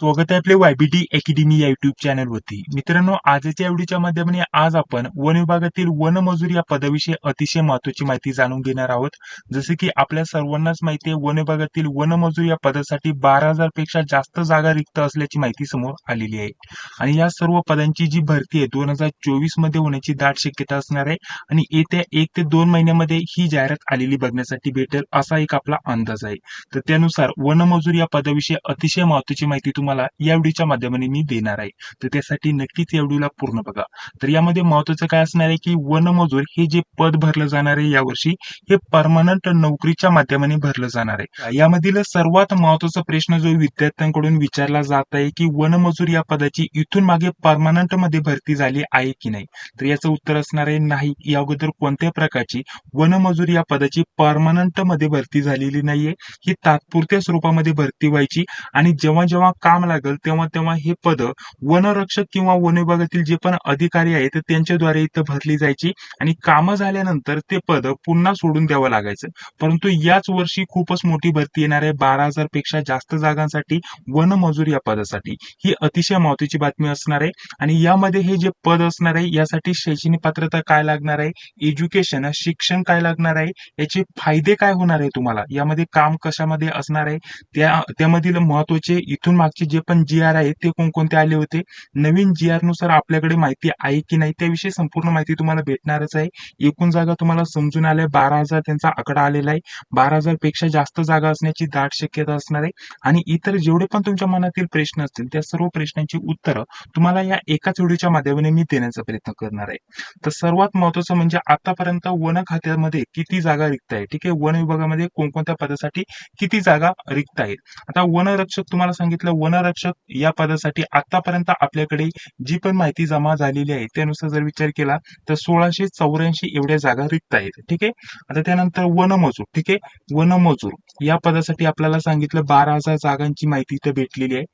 स्वागत आहे आपले वायबीटी अकॅडमी या युट्यूब चॅनलवरती मित्रांनो आजच्या एवढीच्या माध्यमाने आज आपण वन विभागातील वनमजूर या पदाविषयी अतिशय महत्वाची माहिती जाणून घेणार आहोत. जसे की आपल्या सर्वांनाच माहिती आहे वन विभागातील वनमजूर या पदासाठी बारा हजारपेक्षा जास्त जागा रिक्त असल्याची माहिती समोर आलेली आहे. आणि या सर्व पदांची जी भरती आहे दोन हजार चोवीसमध्ये होण्याची दाट शक्यता असणार आहे. आणि येत्या एक ते दोन महिन्यामध्ये ही जाहिरात आलेली बघण्यासाठी भेटेल असा एक आपला अंदाज आहे. तर त्यानुसार वनमजूर या पदाविषयी अतिशय महत्वाची माहिती तुम्हाला या व्हिडिओच्या माध्यमाने मी देणार आहे. तर त्यासाठी नक्कीच या व्हिडिओला पूर्ण बघा. तर यामध्ये महत्वाचं काय असणार आहे की वनमजूर हे जे पद भरलं जाणार आहे यावर्षी हे परमनंट नोकरीच्या माध्यमाने भरलं जाणार आहे. यामधील सर्वात महत्त्वाचा प्रश्न जो विद्यार्थ्यांकडून विचारला जात आहे की वनमजूर या पदाची इथून मागे परमनंटमध्ये भरती झाली आहे की नाही? तर याचं उत्तर असणार आहे नाही. या अगोदर कोणत्या प्रकारची वनमजूर या पदाची परमनंटमध्ये भरती झालेली नाहीये. ही तात्पुरत्या स्वरूपामध्ये भरती व्हायची आणि जेव्हा जेव्हा काम लागेल तेव्हा तेव्हा हे पद वनरक्षक किंवा वन विभागातील जे पण अधिकारी आहेत त्यांच्याद्वारे इथं भरली जायची आणि कामं झाल्यानंतर ते पद पुन्हा सोडून द्यावं लागायचं. परंतु याच वर्षी खूपच मोठी भरती येणार आहे बारा हजारपेक्षा जास्त जागांसाठी वनमजूर या पदासाठी. ही अतिशय महत्वाची बातमी असणार आहे आणि यामध्ये हे जे पद असणार आहे यासाठी शैक्षणिक पात्रता काय लागणार आहे एज्युकेशन शिक्षण काय लागणार आहे याचे फायदे काय होणार आहे तुम्हाला? यामध्ये काम कशामध्ये असणार आहे? त्या त्यामधील महत्त्वाचे इथून मागचे जे पण जी आर आहे ते कोणकोणते आले होते? नवीन जी आरनुसार आपल्याकडे माहिती आहे की नाही? त्याविषयी संपूर्ण माहिती तुम्हाला भेटणारच आहे. एकूण जागा तुम्हाला समजून आल्या बारा हजार त्यांचा आकडा आलेला आहे. बारा हजारपेक्षा जास्त जागा असण्याची दाट शक्यता असणार आहे. आणि इतर जेवढे पण तुमच्या मनातील प्रश्न असतील त्या सर्व प्रश्नांची उत्तरं तुम्हाला या एकाच व्हिडिओच्या माध्यमाने मी देण्याचा प्रयत्न करणार आहे. तर सर्वात महत्वाचं म्हणजे आतापर्यंत वन खात्यामध्ये किती जागा रिक्त आहे? ठीक आहे? वन विभागामध्ये कोणकोणत्या पदासाठी किती जागा रिक्त आहेत? आता वनरक्षक तुम्हाला सांगितलं वनरक्षक या पदासाठी आतापर्यंत आपल्याकडे जी पण माहिती जमा झालेली आहे त्यानुसार जर विचार केला तर सोळाशे चौऱ्याऐंशी एवढ्या जागा रिक्त आहेत. ठीक आहे? आता त्यानंतर वनमजूर. ठीक आहे? वनमजूर. या पदासाठी आपल्याला सांगितलं बारा हजार जागांची माहिती इथं भेटलेली आहे.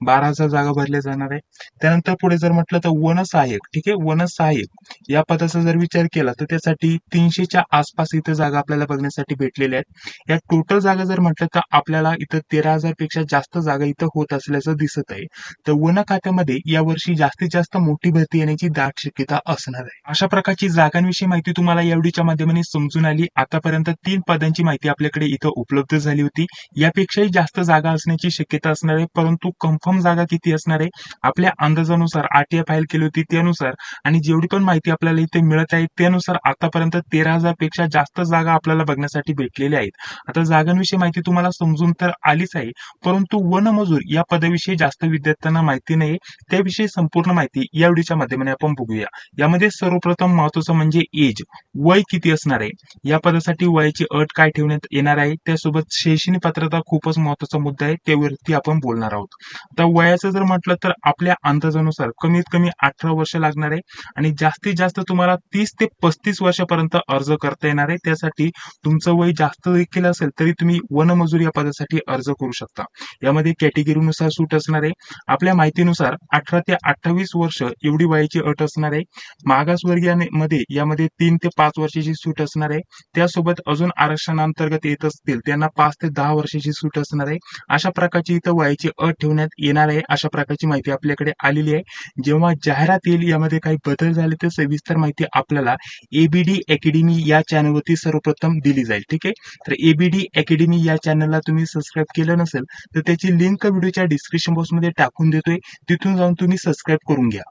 बारा हजार जागा भरल्या जाणार आहे. त्यानंतर पुढे जर म्हटलं तर वन सहाय्यक ठीक आहे? वनसहाय्यक. या पदाचा जर विचार केला तर त्यासाठी तीनशेच्या आसपास इथं जागा आपल्याला बघण्यासाठी भेटलेल्या आहेत. या टोटल जागा जर म्हटलं तर आपल्याला इथं तेरा हजारपेक्षा जास्त जागा इथं होत असल्याचं दिसत आहे. तर वन खात्यामध्ये यावर्षी जास्तीत जास्त मोठी भरती येण्याची दाट शक्यता असणार आहे. अशा प्रकारची जागांविषयी माहिती तुम्हाला एवढीच्या माध्यमाने समजून आली. आतापर्यंत तीन पदांची माहिती आपल्याकडे इथं उपलब्ध झाली होती. यापेक्षाही जास्त जागा असण्याची शक्यता असणार आहे परंतु कन्फर्म जागा किती असणार आहे? आपल्या अंदाजानुसार आरटीआय फाईल केली होती त्यानुसार आणि जेवढी पण माहिती आपल्याला इथे मिळत आहे त्यानुसार आतापर्यंत तेरा हजारपेक्षा जास्त जागा आपल्याला बघण्यासाठी भेटलेल्या आहेत. आता जागांविषयी माहिती तुम्हाला समजून तर आलीच आहे परंतु वनमजूर या पदाविषयी जास्त विद्यार्थ्यांना माहिती नाही. त्याविषयी संपूर्ण माहिती या व्हिडिओच्या माध्यमाने आपण बघूया. यामध्ये सर्वप्रथम महत्वाचं म्हणजे एज वय किती असणार आहे? या पदासाठी वयाची अट काय ठेवण्यात येणार आहे? त्यासोबत शैक्षणिक पात्रता खूपच महत्त्वाचा मुद्दा आहे त्यावरती आपण बोलणार आहोत. आता वयाचं जर म्हटलं तर आपल्या अंदाजानुसार कमीत कमी अठरा वर्ष लागणार आहे आणि जास्तीत जास्त तुम्हाला तीस ते पस्तीस वर्षापर्यंत अर्ज करता येणार आहे. त्यासाठी तुमचं वय जास्त देखील असेल तरी तुम्ही वनमजूर या पदासाठी अर्ज करू शकता. यामध्ये कॅटेगरीनुसार सूट असणार आहे. आपल्या माहितीनुसार अठरा ते अठ्ठावीस वर्ष एवढी वयाची अट असणार आहे. मागासवर्गीयांमध्ये यामध्ये तीन ते पाच वर्षाची सूट असणार आहे. त्यासोबत अजून आरक्षणांतर्गत येत असतील त्यांना पाच ते दहा वर्षाची सूट असणार आहे. अशा प्रकारची इथं वयाची अट ठेवण्यात येणार आहे अशा प्रकारची माहिती आपल्याकडे आलेली आहे. जेव्हा जाहिरात येईल यामध्ये काही बदल झाले तर सविस्तर माहिती आपल्याला एबीडी अकॅडमी या चॅनलवरती सर्वप्रथम दिली जाईल ठीक आहे? तर एबीडी अकॅडमी या चॅनलला तुम्ही सबस्क्राईब केलं नसेल तर त्याची लिंक व्हिडिओच्या डिस्क्रिप्शन बॉक्समध्ये टाकून देतोय. तिथून जाऊन तुम्ही सबस्क्राईब करून घ्या.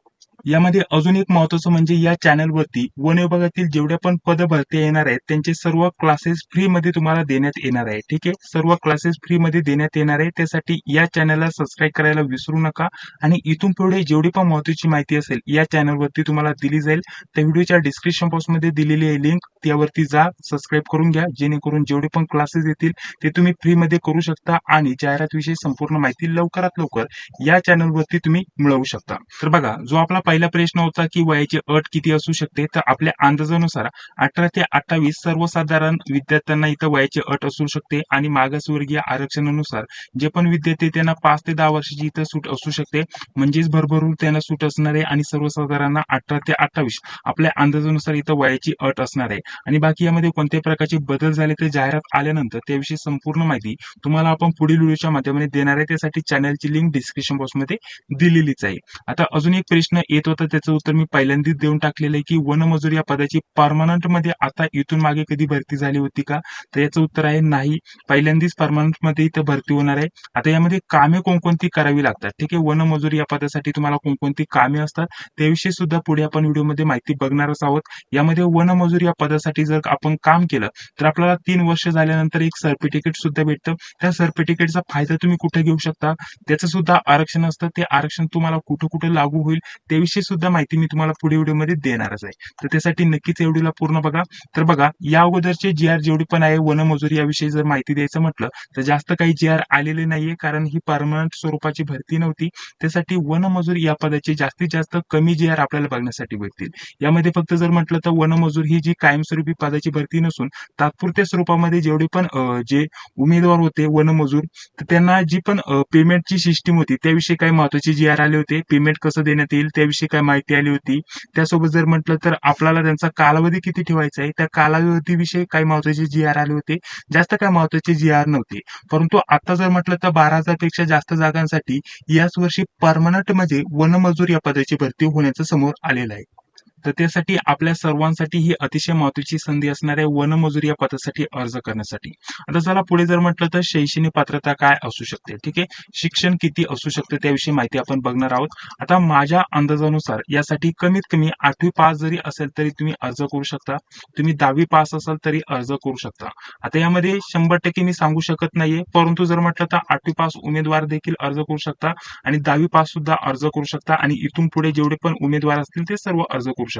यामध्ये अजून एक महत्वाचं म्हणजे या चॅनलवरती वन विभागातील जेवढ्या पण पद भरती येणार आहेत त्यांचे सर्व क्लासेस फ्री मध्ये तुम्हाला देण्यात येणार आहे. ठीक आहे? सर्व क्लासेस फ्री मध्ये देण्यात येणार आहे. त्यासाठी या चॅनलला सबस्क्राईब करायला विसरू नका. आणि इथून पुढे जेवढी पण महत्वाची माहिती असेल या चॅनलवरती तुम्हाला दिली जाईल. त्या व्हिडिओच्या डिस्क्रिप्शन बॉक्समध्ये दिलेली आहे लिंक त्यावरती जा सबस्क्राईब करून घ्या. जेणेकरून जेवढे पण क्लासेस येतील ते तुम्ही फ्री मध्ये करू शकता आणि जाहिरात विषयी संपूर्ण माहिती लवकरात लवकर या चॅनलवरती तुम्ही मिळवू शकता. तर बघा जो आपला पहिला प्रश्न होता की वयाची अट किती असू शकते? तर आपल्या अंदाजानुसार अठरा ते अठ्ठावीस सर्वसाधारण विद्यार्थ्यांना इथं वयाची अट असू शकते आणि मागासवर्गीय आरक्षणानुसार जे पण विद्यार्थी त्यांना पाच ते दहा वर्षाची इथं सूट असू शकते. म्हणजेच भरभरून त्यांना सूट असणार आहे आणि सर्वसाधारण अठरा ते अठ्ठावीस आपल्या अंदाजानुसार इथं वयाची अट असणार आहे. आणि बाकी यामध्ये कोणत्याही प्रकारचे बदल झाले ते जाहिरात आल्यानंतर त्याविषयी संपूर्ण माहिती तुम्हाला आपण पुढील व्हिडिओच्या माध्यमाने देणार आहे. त्यासाठी चॅनलची लिंक डिस्क्रिप्शन बॉक्समध्ये दिलेलीच आहे. आता अजून एक प्रश्न येत होता त्याचं उत्तर मी पहिल्यांदाच देऊन टाकलेलं आहे की वनमजूर या पदाची परमनंटमध्ये आता इथून मागे कधी भरती झाली होती का? तर याचं उत्तर आहे नाही. पहिल्यांदाच परमनंटमध्ये इथं भरती होणार आहे. आता यामध्ये कामे कोणकोणती करावी लागतात? ठीक आहे वनमजूर या पदासाठी तुम्हाला कोणकोणती कामे असतात? त्याविषयी सुद्धा पुढे आपण व्हिडिओमध्ये माहिती बघणारच आहोत. यामध्ये वनमजूर या पदासाठी जर आपण काम केलं तर आपल्याला तीन वर्ष झाल्यानंतर एक सर्टिफिकेट सुद्धा भेटतं. त्या सर्टिफिकेटचा फायदा तुम्ही कुठे घेऊ शकता? त्याचं सुद्धा आरक्षण असतं. ते आरक्षण तुम्हाला कुठं कुठं लागू होईल? त्याविषयी सुद्धा माहिती मी तुम्हाला पुढे व्हिडिओमध्ये देणारच आहे. तर त्यासाठी नक्कीच या व्हिडिओला पूर्ण बघा. तर बघा या अगोदरचे जी आर जेवढी पण आहे वनमजुरी याविषयी जर माहिती द्यायचं म्हटलं तर जास्त काही जी आर आलेले नाहीये कारण ही परमनंट स्वरूपाची भरती नव्हती. त्यासाठी वनमजुरी या पदाचे जास्तीत जास्त कमी जी आर आपल्याला बघण्यासाठी भेटतील. यामध्ये फक्त जर म्हटलं तर वनमजूर ही जी कायमस्वरूपी पदाची भरती नसून तात्पुरत्या स्वरूपामध्ये जेवढे पण जे उमेदवार होते वनमजूर तर त्यांना जी पण पेमेंटची सिस्टीम होती त्याविषयी काही महत्त्वाचे जी आर आले होते. पेमेंट कसं देण्यात येईल त्याविषयी काय माहिती आली होती. त्यासोबत जर म्हटलं तर आपल्याला त्यांचा कालावधी किती ठेवायचा आहे? त्या कालावधीविषयी काही महत्त्वाचे जी आर आले होते. जास्त काय महत्त्वाचे जी आर नव्हते. परंतु आता जर म्हटलं तर बारा हजारपेक्षा जास्त जागांसाठी याच वर्षी परमनंट म्हणजे वनमजूर या पदाची भरती होण्याचं समोर आलेलं आहे. तर त्यासाठी आपल्या सर्वांसाठी ही अतिशय महत्वाची संधी असणाऱ्या वनमजुरी या पदासाठी अर्ज करण्यासाठी. आता चला पुढे जर म्हटलं तर शैक्षणिक पात्रता काय असू शकते? ठीक आहे? शिक्षण किती असू शकते त्याविषयी माहिती आपण बघणार आहोत. आता माझ्या अंदाजानुसार यासाठी कमीत कमी आठवी पास जरी असेल तरी तुम्ही अर्ज करू शकता. तुम्ही दहावी पास असाल तरी अर्ज करू शकता. आता यामध्ये शंभर टक्के मी सांगू शकत नाहीये. परंतु जर म्हटलं तर आठवी पास उमेदवार देखील अर्ज करू शकता आणि दहावी पास सुद्धा अर्ज करू शकता आणि इथून पुढे जेवढे पण उमेदवार असतील ते सर्व अर्ज करू शकता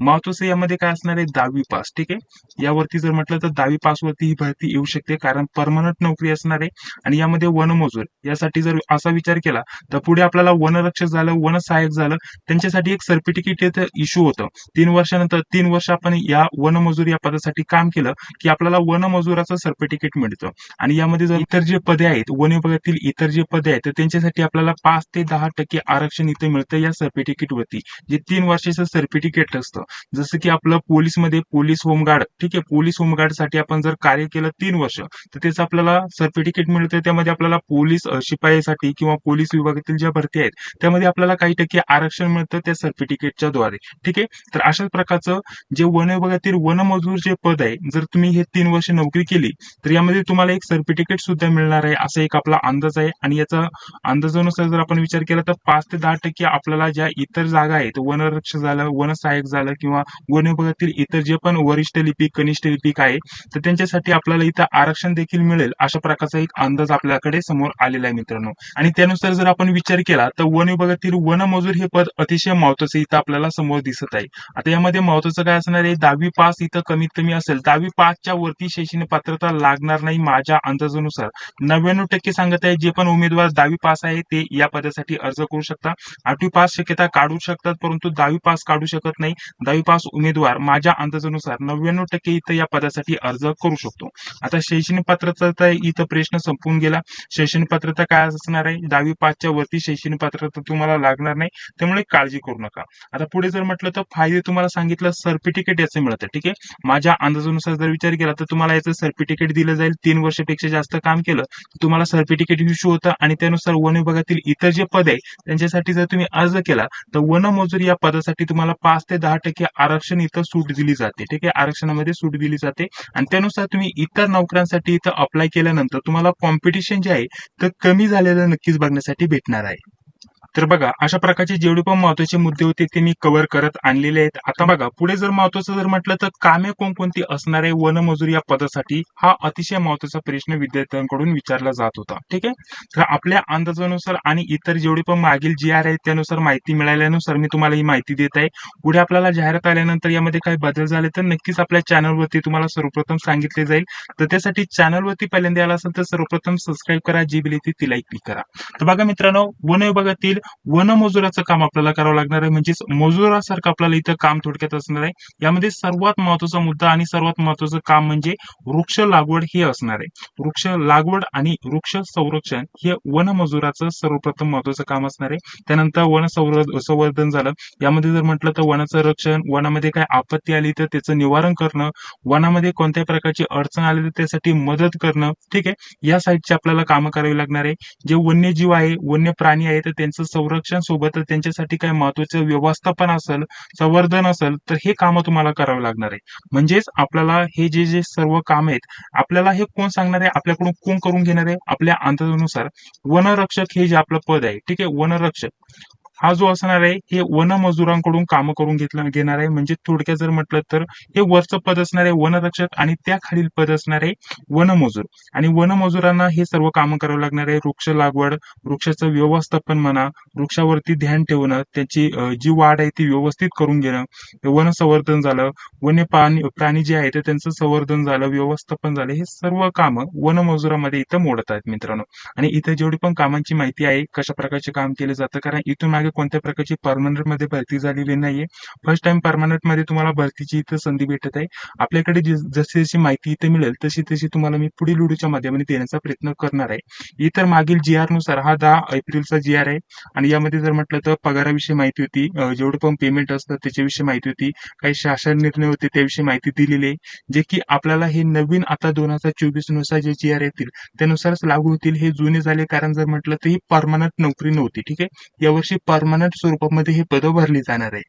महत्वाचं यामध्ये काय असणार आहे? दहावी पास ठीक आहे? यावरती जर म्हटलं तर दहावी पास वरती ही भरती येऊ शकते कारण परमनंट नोकरी असणार आहे आणि यामध्ये वनमजूर. यासाठी जर असा विचार केला तर पुढे आपल्याला वनरक्षक झालं वन सहाय्यक झालं त्यांच्यासाठी एक सर्टिफिकेट येतं इश्यू होतं. तीन वर्षानंतर तीन वर्ष आपण या वनमजूर या पदासाठी काम केलं की आपल्याला वनमजुराचं सर्टिफिकेट मिळतं. आणि यामध्ये जर इतर जे पदे आहेत वन विभागातील इतर जे पदे आहेत तर त्यांच्यासाठी आपल्याला पाच ते दहा टक्के आरक्षण इथे मिळतं या सर्टिफिकेट वरती. जे तीन वर्षाचं सर्टिफिकेट असतं. जसं की आपलं पोलीसमध्ये पोलीस होमगार्ड ठीक आहे पोलीस होमगार्डसाठी आपण जर कार्य केलं तीन वर्ष तर त्याचं आपल्याला सर्टिफिकेट मिळतं त्यामध्ये आपल्याला पोलीस शिपाईसाठी किंवा पोलीस विभागातील ज्या भरती आहेत त्यामध्ये आपल्याला काही टक्के आरक्षण मिळतं त्या सर्टिफिकेटच्या द्वारे ठीक आहे? तर अशाच प्रकारचं जे वन विभागातील वनमजूर जे पद आहे जर तुम्ही हे तीन वर्ष नोकरी केली तर यामध्ये तुम्हाला एक सर्टिफिकेट सुद्धा मिळणार आहे असा एक आपला अंदाज आहे. आणि याचा अंदाजानुसार जर आपण विचार केला तर पाच ते दहा टक्के आपल्याला ज्या इतर जागा आहेत वनरक्षक झालं सहाय्यक झालं किंवा वन विभागातील इतर जे पण वरिष्ठ लिपिक कनिष्ठ लिपिक आहे तर त्यांच्यासाठी आपल्याला इथं आरक्षण देखील मिळेल अशा प्रकारचा एक अंदाज आपल्याकडे समोर आलेला आहे मित्रांनो. आणि त्यानुसार जर आपण विचार केला तर वन विभागातील वनमजूर हे पद अतिशय महत्वाचं इथं आपल्याला समोर दिसत आहे. आता यामध्ये महत्वाचं काय असणार आहे दहावी पास इथं कमीत कमी असेल दहावी पासच्या वरती शैक्षणिक पात्रता लागणार नाही माझ्या अंदाजानुसार. नव्याण्णव टक्के सांगत आहे जे पण उमेदवार दहावी पास आहे ते या पदासाठी अर्ज करू शकता. आठवी पास शक्यता काढू शकतात परंतु दहावी पास काढू शकत नाही. दहावी पास उमेदवार माझ्या अंदाजानुसार नव्याण्णव टक्के इथं या पदासाठी अर्ज करू शकतो. आता शैक्षणिक पात्रता इथं प्रश्न संपून गेला. शैक्षणिक पात्रता काय असणार आहे? दहावी पाचच्या वरती शैक्षणिक पात्रता तुम्हाला लागणार नाही त्यामुळे काळजी करू नका. आता पुढे जर म्हटलं तर फायदे तुम्हाला सांगितलं सर्टिफिकेट याचं मिळतं ठीक आहे? माझ्या अंदाजानुसार जर विचार केला तर तुम्हाला याचं सर्टिफिकेट दिलं जाईल. तीन वर्षापेक्षा जास्त काम केलं तर तुम्हाला सर्टिफिकेट इश्यू होतं आणि त्यानुसार वन विभागातील इतर जे पद आहे त्यांच्यासाठी जर तुम्ही अर्ज केला तर वनमजूर या पदासाठी तुम्हाला पाच ते दहा टक्के आरक्षण इथं सूट दिली जाते ठीक आहे? आरक्षणामध्ये सूट दिली जाते. आणि त्यानुसार तुम्ही इतर नोकऱ्यांसाठी इथं अप्लाय केल्यानंतर तुम्हाला कॉम्पिटिशन जे आहे तर कमी झालेलं नक्कीच बघण्यासाठी भेटणार आहे. तर बघा अशा प्रकारचे जेवढे पण महत्त्वाचे मुद्दे होते ते मी कव्हर करत आणलेले आहेत. आता बघा पुढे जर महत्वाचं जर म्हटलं तर कामे कोणकोणती असणार आहे वनमजूर या पदासाठी हा अतिशय महत्त्वाचा प्रश्न विद्यार्थ्यांकडून विचारला जात होता. ठीक आहे? तर आपल्या अंदाजानुसार आणि इतर जेवढे पण मागील जी आर आहेत त्यानुसार माहिती मिळाल्यानुसार मी तुम्हाला ही माहिती देत आहे. पुढे आपल्याला जाहिरात आल्यानंतर यामध्ये काही बदल झाले तर नक्कीच आपल्या चॅनलवरती तुम्हाला सर्वप्रथम सांगितले जाईल. तर त्यासाठी चॅनलवरती पहिल्यांदा आला असेल तर सर्वप्रथम सबस्क्राईब करा जी बिल ती लाईक क्लिक करा. तर बघा मित्रांनो वन विभागातील वनमजुराचं काम आपल्याला करावं लागणार आहे. म्हणजेच मजुरासारखं आपल्याला इथं काम थोडक्यात असणार आहे. यामध्ये सर्वात महत्त्वाचा मुद्दा आणि सर्वात महत्वाचं काम म्हणजे वृक्ष लागवड हे असणार आहे. वृक्ष लागवड आणि वृक्ष संरक्षण हे वनमजुराचं सर्वप्रथम महत्वाचं काम असणार आहे. त्यानंतर वन संवर्धन झालं. यामध्ये जर म्हटलं तर वनाचं रक्षण वनामध्ये काय आपत्ती आली तर त्याचं निवारण करणं वनामध्ये कोणत्याही प्रकारची अडचण आली तर त्यासाठी मदत करणं ठीक आहे? या साईडची आपल्याला कामं करावी लागणार आहे. जे वन्यजीव आहे वन्य प्राणी आहे तर त्यांचं संरक्षण सोबत त्यांच्यासाठी काय महत्वाचं व्यवस्थापन असेल संवर्धन असेल तर हे कामं तुम्हाला करावे लागणार आहे. म्हणजेच आपल्याला हे जे जे सर्व काम आहेत आपल्याला हे कोण सांगणार आहे? आपल्याकडून कोण करून घेणार आहे? आपल्या अंदाजानुसार वनरक्षक हे जे आपलं पद आहे ठीक आहे? वनरक्षक. हा जो असणार आहे हे वनमजुरांकडून काम करून घेतलं घेणार आहे. म्हणजे थोडक्यात जर म्हटलं तर हे वरचं पद असणार आहे वनरक्षक आणि त्या खालील पद असणार आहे वनमजूर. आणि वनमजुरांना हे सर्व काम करावं लागणार आहे. वृक्ष लागवड वृक्षाचं व्यवस्थापन म्हणा वृक्षावरती ध्यान ठेवणं त्याची जी वाढ आहे ती व्यवस्थित करून घेणं वन संवर्धन झालं वन्य प्राणी प्राणी जे आहे त्यांचं संवर्धन झालं व्यवस्थापन झालं हे सर्व कामं वनमजुरामध्ये इथं मोडत आहेत मित्रांनो. आणि इथं जेवढी पण कामांची माहिती आहे कशा प्रकारचे काम केले जातं कारण इथून मागे कोणत्या प्रकारची परमनंटमध्ये भरती झालेली नाहीये. फर्स्ट टाइम परमनंटमध्ये तुम्हाला भरतीची इथं संधी भेटत आहे. आपल्याकडे जशी जशी माहिती इथं मिळेल तशी तशी तुम्हाला मी पुढील व्हिडिओच्या माध्यमाने देण्याचा प्रयत्न करणार आहे. इतर मागील जी आरनुसार हा दहा एप्रिलचा जी आर आहे. आणि यामध्ये जर म्हटलं तर पगाराविषयी माहिती होती जेवढं पण पेमेंट असतं त्याच्याविषयी माहिती होती काही शासन निर्णय होते त्याविषयी माहिती दिलेली आहे. जे की आपल्याला हे नवीन आता दोन हजार चोवीसनुसार जे जी आर येतील त्यानुसारच लागू होतील. हे जुने झाले कारण जर म्हटलं तर ही परमनंट नोकरी नव्हती ठीक आहे? यावर्षी परमनंट स्वरूपामध्ये ही पदं भरली जाणार आहे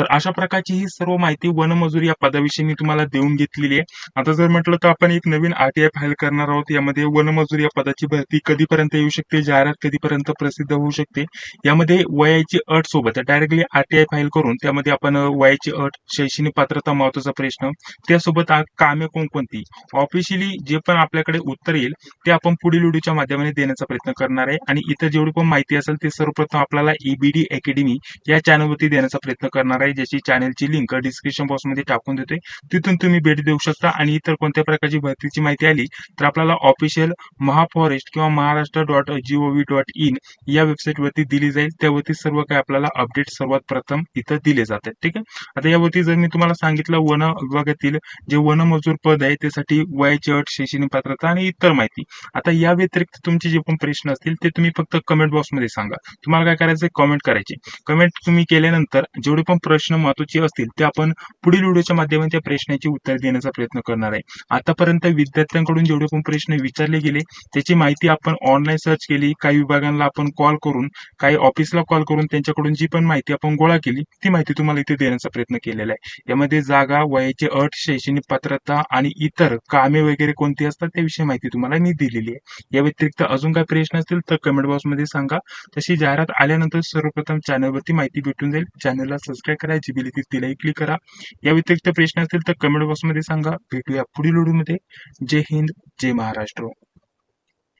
तर अशा प्रकारची ही सर्व माहिती वनमजूर या पदाविषयी मी तुम्हाला देऊन घेतलेली आहे. आता जर म्हटलं तर आपण एक नवीन आरटीआय फाईल करणार आहोत. यामध्ये वनमजूर या पदाची भरती कधीपर्यंत येऊ शकते? जाहिरात कधीपर्यंत प्रसिद्ध होऊ शकते? यामध्ये वयाची अट सोबत डायरेक्टली आरटीआय फाईल करून त्यामध्ये आपण वयाची अट शैक्षणिक पात्रता महत्त्वाचा प्रश्न त्यासोबत कामे कोणकोणती ऑफिशियली जे पण आपल्याकडे उत्तर येईल ते आपण पुढील व्हिडिओच्या माध्यमाने देण्याचा प्रयत्न करणार आहे. आणि इतर जेवढी पण माहिती असेल ते सर्वप्रथम आपल्याला ईबीडी अकॅडमी या चॅनलवरती देण्याचा प्रयत्न करणार आहे. ज्याची चॅनलची लिंक डिस्क्रिप्शन बॉक्समध्ये टाकून देतोय. तिथून तुम्ही भेट देऊ शकता आणि इतर कोणत्या प्रकारची भरतीची माहिती आली तर आपल्याला ऑफिशियल महाफॉरेस्ट किंवा Maharashtra dot G O V dot in या वेबसाईटवरती दिली जाईल. त्यावरती सर्व काही आपल्याला अपडेट सर्वात प्रथम इथं दिले जातात. ठीक आहे? आता यावरती जर मी तुम्हाला सांगितलं वन विभागातील जे वनमजूर पद आहे त्यासाठी वयाची अट शैक्षणिक पात्रता आणि इतर माहिती. आता या व्यतिरिक्त तुमचे जे पण प्रश्न असतील ते तुम्ही फक्त कमेंट बॉक्समध्ये सांगा. तुम्हाला काय करायचं कमेंट करायचे. कमेंट तुम्ही केल्यानंतर जेवढे पण प्रश्न महत्त्वाचे असतील ते आपण पुढील व्हिडिओच्या माध्यमातून त्या प्रश्नाची उत्तर देण्याचा प्रयत्न करणार आहे. आतापर्यंत विद्यार्थ्यांकडून जेवढे पण प्रश्न विचारले गेले त्याची माहिती आपण ऑनलाईन सर्च केली काही विभागांना आपण कॉल करून काही ऑफिसला कॉल करून त्यांच्याकडून जी पण माहिती आपण गोळा केली ती माहिती तुम्हाला इथे देण्याचा प्रयत्न केलेला आहे. यामध्ये जागा वयाची अट शैक्षणिक पात्रता आणि इतर कामे वगैरे कोणती असतात त्याविषयी माहिती तुम्हाला मी दिलेली आहे. या व्यतिरिक्त अजून काही प्रश्न असतील तर कमेंट बॉक्समध्ये सांगा. तशी जाहिरात आल्यानंतर सर्वप्रथम चॅनलवरती माहिती भेटून जाईल. चॅनलला सबस्क्राईब करायची जी बिल तिलाही क्लिक करा. या व्यतिरिक्त प्रश्न असतील तर कमेंट बॉक्समध्ये सांगा. भेटूया पुढील व्हिडिओमध्ये. जय हिंद जय महाराष्ट्र.